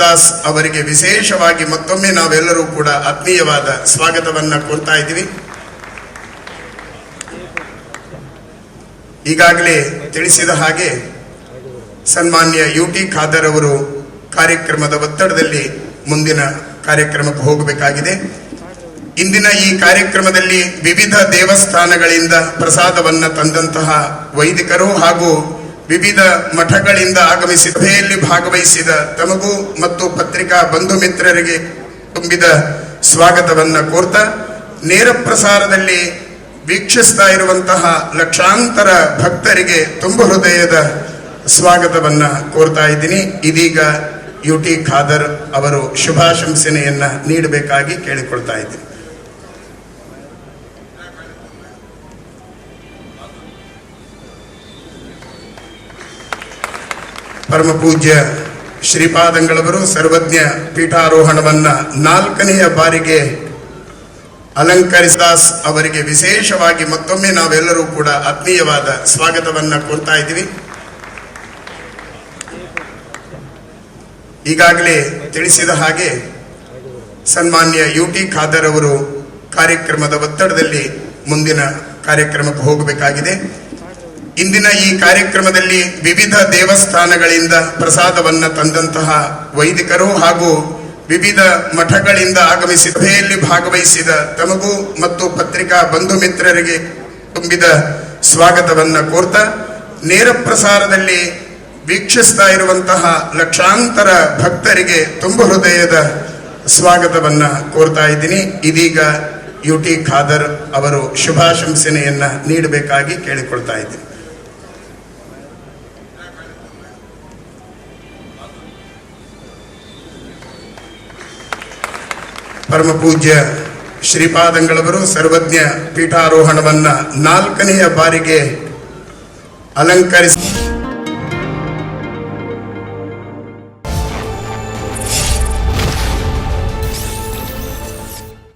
ದಾಸ್ ಅವರಿಗೆ ವಿಶೇಷವಾಗಿ ಮತ್ತೊಮ್ಮೆ ನಾವೆಲ್ಲರೂ ಕೂಡ ಆತ್ಮೀಯವಾದ ಸ್ವಾಗತವನ್ನ ಕೊಡ್ತಾ ಇದ್ದೀವಿ. ಈಗಾಗಲೇ ತಿಳಿಸಿದ ಹಾಗೆ ಸನ್ಮಾನ್ಯ ಯು ಟಿ ಖಾದರ್ ಅವರು ಕಾರ್ಯಕ್ರಮದ ಒತ್ತಡದಲ್ಲಿ ಮುಂದಿನ ಕಾರ್ಯಕ್ರಮಕ್ಕೆ ಹೋಗಬೇಕಾಗಿದೆ. ಇಂದಿನ ಈ ಕಾರ್ಯಕ್ರಮದಲ್ಲಿ ವಿವಿಧ ದೇವಸ್ಥಾನಗಳಿಂದ ಪ್ರಸಾದವನ್ನ ತಂದಂತಹ ವೈದಿಕರು ಹಾಗೂ ವಿವಿಧ ಮಠಗಳಿಂದ ಆಗಮಿಸಿ ಸಭೆಯಲ್ಲಿ ಭಾಗವಹಿಸಿದ ತಮಗೂ ಮತ್ತು ಪತ್ರಿಕಾ ಬಂಧು ಮಿತ್ರರಿಗೆ ತುಂಬಿದ ಸ್ವಾಗತವನ್ನ ಕೋರ್ತಾ, ನೇರ ಪ್ರಸಾರದಲ್ಲಿ ವೀಕ್ಷಿಸ್ತಾ ಇರುವಂತಹ ಲಕ್ಷಾಂತರ ಭಕ್ತರಿಗೆ ತುಂಬ ಹೃದಯದ ಸ್ವಾಗತವನ್ನ ಕೋರ್ತಾ ಇದ್ದೀನಿ. ಇದೀಗ ಯು ಟಿ ಖಾದರ್ ಅವರು ಶುಭಾಶಂಸನೆಯನ್ನ ನೀಡಬೇಕಾಗಿ ಕೇಳಿಕೊಳ್ತಾ ಇದ್ದೀನಿ. ಪರಮ ಪೂಜ್ಯ ಶ್ರೀಪಾದಂಗಳವರು ಸರ್ವಜ್ಞ ಪೀಠಾರೋಹಣವನ್ನ ನಾಲ್ಕನೆಯ ಬಾರಿಗೆ ಅಲಂಕರಿಸಿದಾಸ್ ಅವರಿಗೆ ವಿಶೇಷವಾಗಿ ಮತ್ತೊಮ್ಮೆ ನಾವೆಲ್ಲರೂ ಕೂಡ ಆತ್ಮೀಯವಾದ ಸ್ವಾಗತವನ್ನ ಕೊಡ್ತಾ ಇದ್ದೀವಿ. ಈಗಾಗಲೇ ತಿಳಿಸಿದ ಹಾಗೆ ಸನ್ಮಾನ್ಯ ಯು ಟಿ ಖಾದರ್ ಅವರು ಕಾರ್ಯಕ್ರಮದ ಒತ್ತಡದಲ್ಲಿ ಮುಂದಿನ ಕಾರ್ಯಕ್ರಮಕ್ಕೆ ಹೋಗಬೇಕಾಗಿದೆ. ಇಂದಿನ ಈ ಕಾರ್ಯಕ್ರಮದಲ್ಲಿ ವಿವಿಧ ದೇವಸ್ಥಾನಗಳಿಂದ ಪ್ರಸಾದವನ್ನು ತಂದಂತಹ ವೈದಿಕರು ಹಾಗೂ ವಿವಿಧ ಮಠಗಳಿಂದ ಆಗಮಿಸಿ ಸಭೆಯಲ್ಲಿ ಭಾಗವಹಿಸಿದ ತಮಗೂ ಮತ್ತು ಪತ್ರಿಕಾ ಬಂಧು ಮಿತ್ರರಿಗೆ ತುಂಬಿದ ಸ್ವಾಗತವನ್ನು ಕೋರ್ತಾ ನೇರ ಪ್ರಸಾರದಲ್ಲಿ ವೀಕ್ಷಿಸ್ತಾ ಇರುವಂತಹ ಲಕ್ಷಾಂತರ ಭಕ್ತರಿಗೆ ತುಂಬ ಹೃದಯದ ಸ್ವಾಗತವನ್ನ ಕೋರ್ತಾ ಇದ್ದೀನಿ. ಇದೀಗ ಯು ಟಿ ಖಾದರ್ ಅವರು ಶುಭಾಶಂಸನೆಯನ್ನ ನೀಡಬೇಕಾಗಿ ಕೇಳಿಕೊಳ್ತಾ ಇದ್ದೀನಿ. ಪರಮ ಪೂಜ್ಯ ಶ್ರೀಪಾದಂಗಳವರು ಸರ್ವಜ್ಞ ಪೀಠಾರೋಹಣವನ್ನ ನಾಲ್ಕನೆಯ ಬಾರಿಗೆ ಅಲಂಕರಿಸಿ